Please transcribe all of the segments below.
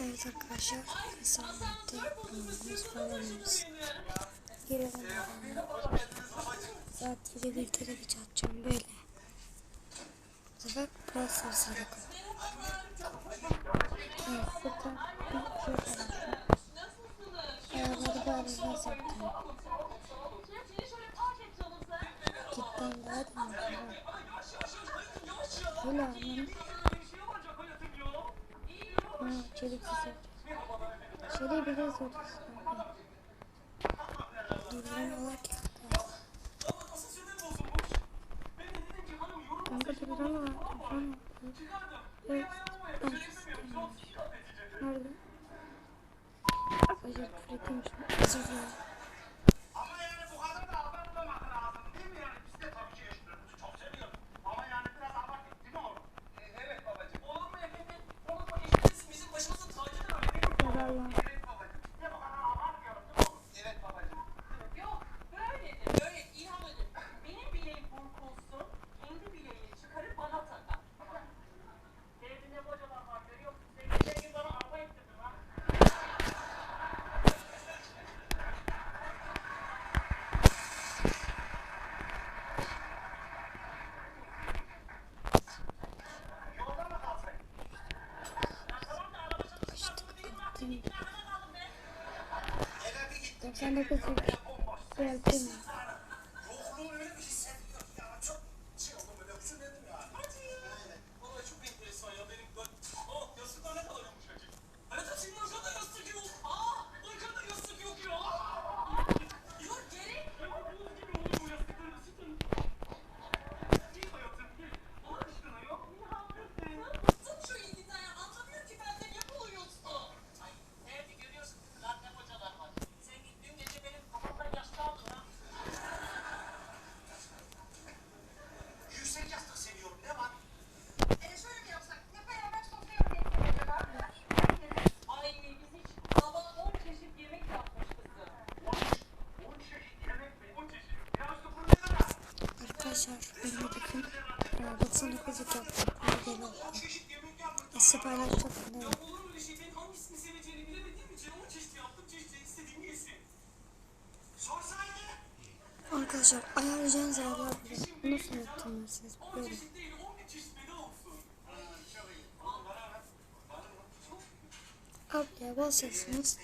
Evet arkadaşlar. Sahte bulmamız falanımız. Girelim. Saat 7 bir televiz atacağım böyle. Bu sefer para sarısı. Evet burada bir şey var. Ayarları da arıza zaten. Gitten daha da mı? çelik size. Çeliği biliriz ortasında. Bilmem olarak Kanka bir drama var. Drama var. Evet. Nerede? Özür 那个就是对的。arkadaşlar. Benim bakın e, 99 yaptım Ergen yaptım Esi paylaştım ne? Arkadaşlar ayarlayacağınız ayarlar böyle Nasıl yaptım siz böyle. Ablaya basacaksınız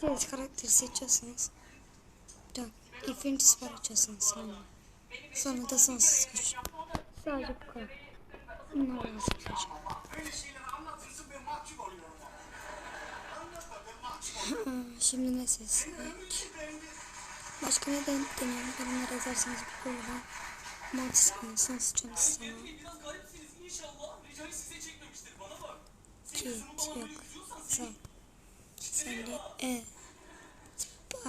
Siz karakteri seçeceksiniz Dön. Infinity Spell açacaksınız sanırım Sonra da sonsuz güç. Sadece bu kadar. Bunlar lazım sadece. Şimdi ne sesleyek? Başka ne den deneyelim? Yorumlar yazarsanız bir koyuyorum. Mart sıkıntısını sıçan istemem. Kit yok. Sağ. Sen de e. Spike.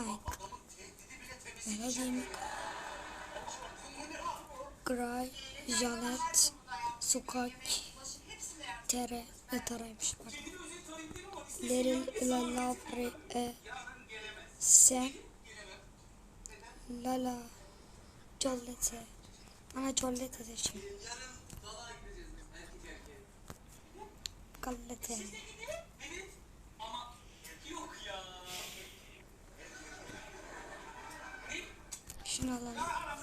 Merhaba yemek. Gray, Janet, Sokak, Tere, ne taraymış bak. Leril, Lala, Pre, E, Sen, Lala, Collete. Bana Collete de şimdi. Collete. Şunu alalım.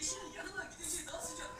İşin yanına gideceği daha sıcak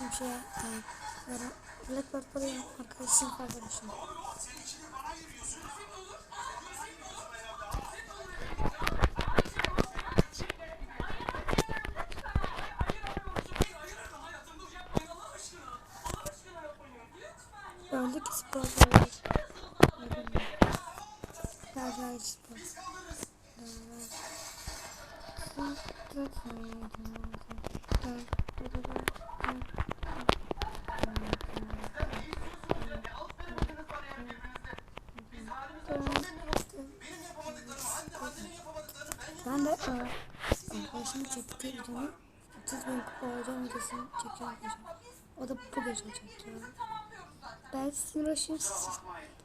arkadaşım şey e, Blackbird buraya arkadaşım arkadaşım. Öldük spor öldük. Daha spor. Daha. Daha. Daha. Daha. Ben de e, arkadaşım çekti videomu. 30 bin kupa alacağım videosunu çekiyor arkadaşım. O da bu gece çekiyor. Ben sizin uğraşayım siz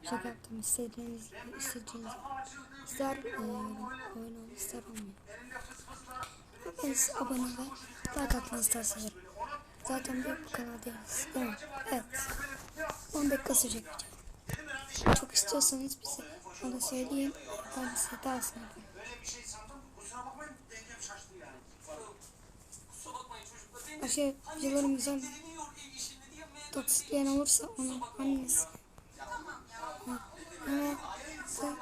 şaka şey yaptım. İstediğiniz, istediğiniz ister e, oyun olun ister olmayın. Neyse abone ve like atmanı isterseniz. Zaten büyük bir kanal değiliz? Evet. 10 dakika sürecek video. Çok istiyorsanız bize bana söyleyin. Ben size daha sonra. Aşağı şey, videolarımızdan tat isteyen olursa onun annesi. Evet. Evet. Evet.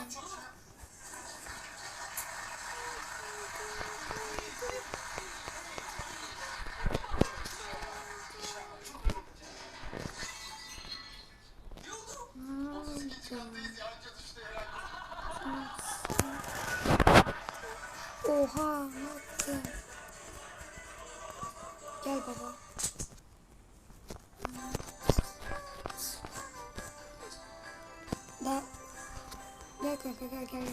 Evet. Gel baba. Da Gel kanka gel gel.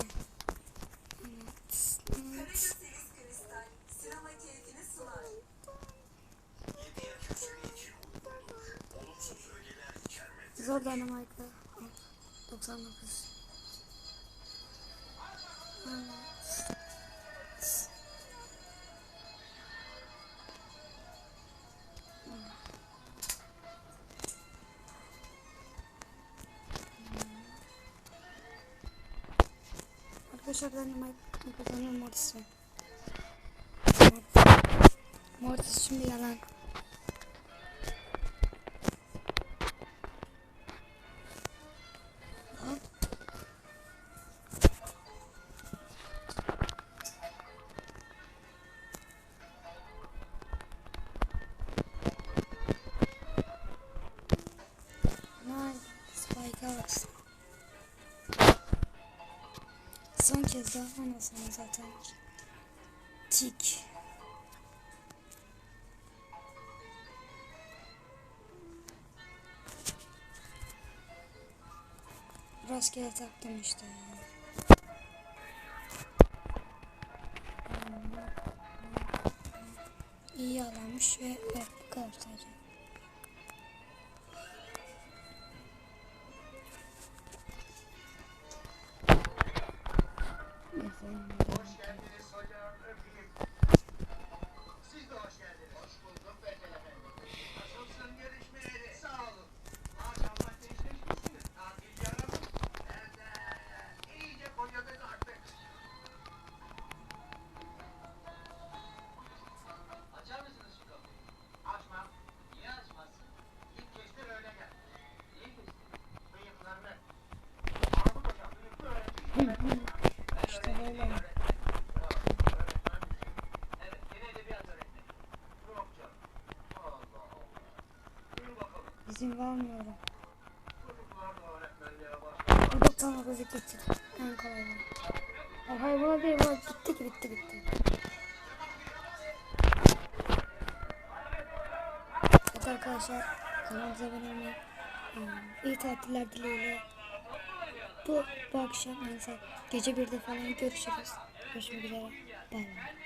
Evet. Zor dynamite'la 99 Aynen. żadne niepoznane mocy. Mocy, czyli jalanko. ceza anasını zaten. Tik. Rastgele taktım işte. İyi alanmış ve web kurtaracak. İzin vermiyorum. Bu da tam hızlı geçir. En kolay bu. Hayır hayır buna değil buna bitti ki bitti bitti. Evet arkadaşlar kanalımıza abone olmayı hmm, iyi tatiller dileğiyle bu, bu akşam saat gece 1'de falan görüşürüz. Görüşmek üzere. Bay bay.